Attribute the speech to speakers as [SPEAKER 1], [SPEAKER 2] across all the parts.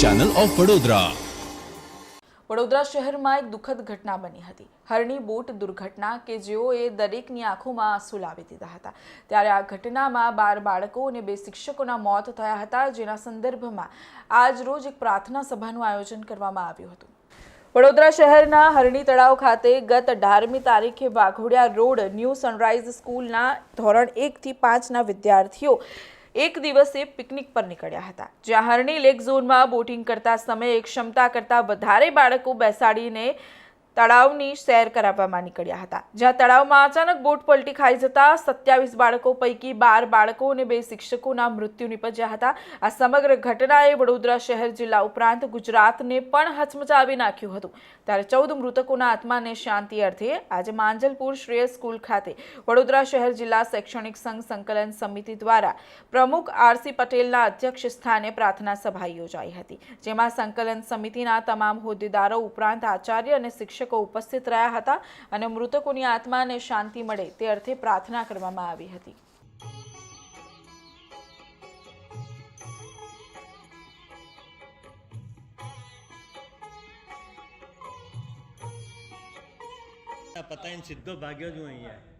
[SPEAKER 1] Channel of Vadodara
[SPEAKER 2] Vadodara શહેરમાં એક દુઃખદ ઘટના બની હતી. હરણી બોટ દુર્ઘટના કે જેઓએ દરેકની આંખોમાં આંસુ લાવી દીધા હતા. ત્યારે આ ઘટનામાં બાર બાળકો અને બે શિક્ષકોના મોત થયા હતા. જેના સંદર્ભમાં આજ રોજ એક પ્રાર્થના સભાનું આયોજન કરવામાં આવ્યું હતું. વડોદરા શહેરના હરણી તળાવ ખાતે ગત અઢારમી તારીખે વાઘોડિયા રોડ ન્યૂ સનરાઈઝ સ્કૂલના ધોરણ એકથી પાંચના વિદ્યાર્થીઓ એક દિવસે પિકનિક પર નીકળ્યા હતા. જ્યાં હરણી લેક ઝોનમાં બોટિંગ કરતા સમયે ક્ષમતા કરતાં વધારે બાળકો બેસાડીને તળાવની સેર કરાવવામાં નીકળ્યા હતા, જ્યાં તળાવમાં અચાનક બોટ પલટી ખાઈ જતા સત્યાવીસ બાળકો પૈકી બાર બાળકો અને બે શિક્ષકોના મૃત્યુ નિપજ્યા હતા. આ સમગ્ર ઘટનાએ વડોદરા શહેર જિલ્લા ઉપરાંત ગુજરાતને પણ હચમચાવી નાખ્યું હતું. ત્યારે ચૌદ મૃતકોના આત્માને શાંતિ અર્થે આજે માંજલપુર શ્રેય સ્કૂલ ખાતે વડોદરા શહેર જિલ્લા શૈક્ષણિક સંઘ સંકલન સમિતિ દ્વારા પ્રમુખ આરસી પટેલના અધ્યક્ષ સ્થાને પ્રાર્થના સભા યોજાઈ હતી, જેમાં સંકલન સમિતિના તમામ હોદ્દેદારો ઉપરાંત આચાર્ય અને શિક્ષકો ઉપસ્થિત રહ્યા હતા અને મૃતકોની આત્માને શાંતિ મળે તે અર્થે પ્રાર્થના કરવામાં આવી હતી.
[SPEAKER 3] પતાઈને સીધો ભાગ્યો જ હું અહીંયા.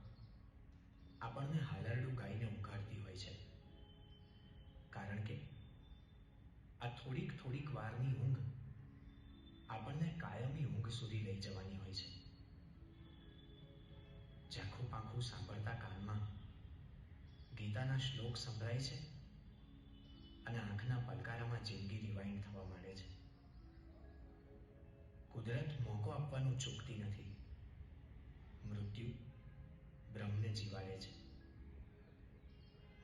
[SPEAKER 4] જવાની હોય છે. ઝાંખું પાંખું સાંભળતા કાનમાં ગીતાના શ્લોક સંભળાય છે અને આંખના પલકારામાં જિંદગી રિવાઇન્ડ થવા માંડે છે. કુદરત મોકો આપવાનું ચૂકતી નથી. મૃત્યુ બ્રહ્મને જીવાડે છે.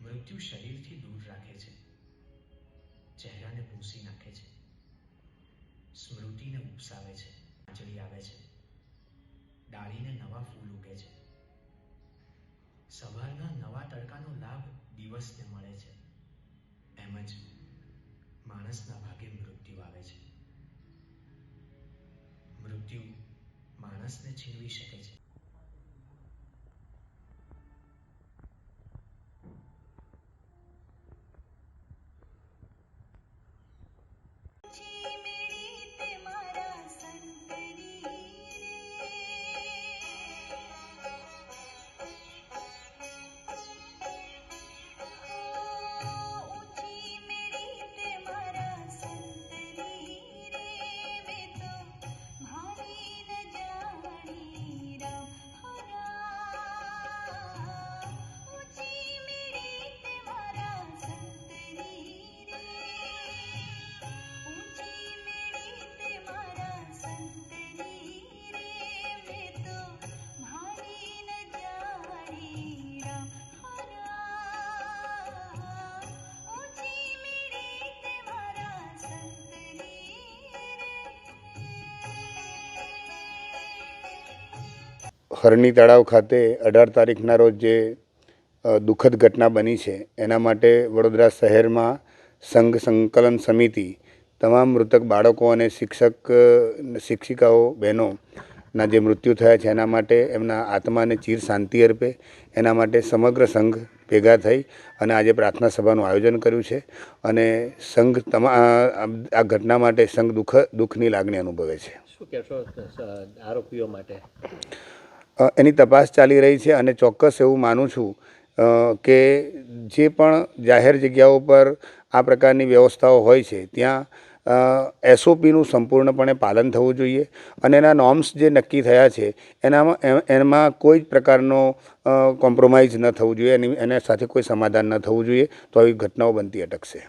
[SPEAKER 4] મૃત્યુ શરીરથી દૂર રાખે છે. ચહેરાને ભૂંસી નાખે છે. સ્મૃતિને ઉપસાવે છે. આંચળી આવે છે. ડાળીને નવા ફૂલ ઉગે છે. સવારના નવા તડકાનો લાભ દિવસને મળે છે. એમ જ માણસના ભાગે મૃત્યુ આવે છે. મૃત્યુ માણસને છીનવી શકે છે.
[SPEAKER 1] હરણી તળાવ ખાતે અઢાર તારીખના રોજ જે દુઃખદ ઘટના બની છે, એના માટે વડોદરા શહેરમાં સંઘ સંકલન સમિતિ, તમામ મૃતક બાળકો અને શિક્ષક શિક્ષિકાઓ બહેનોના જે મૃત્યુ થયા છે, એના માટે એમના આત્માને ચીર શાંતિ અર્પે, એના માટે સમગ્ર સંઘ ભેગા થઈ અને આજે પ્રાર્થના સભાનું આયોજન કર્યું છે અને સંઘ તમા આ ઘટના માટે સંઘ દુઃખ, દુઃખની લાગણી અનુભવે છે.
[SPEAKER 5] શું કહેશો આરોપીઓ માટે?
[SPEAKER 1] એની તપાસ ચાલી રહી છે અને ચોક્કસ એવું માનું છું કે જે પણ જાહેર જગ્યાઓ પર આ પ્રકારની વ્યવસ્થાઓ હોય છે, ત્યાં એસઓપીનું સંપૂર્ણપણે પાલન થવું જોઈએ અને એના નોર્મ્સ જે નક્કી થયા છે, એનામાં, એમાં કોઈ જ પ્રકારનો કોમ્પ્રોમાઇઝ ન થવું જોઈએ, એની, એના સાથે કોઈ સમાધાન ન થવું જોઈએ, તો આવી ઘટનાઓ બનતી અટકશે.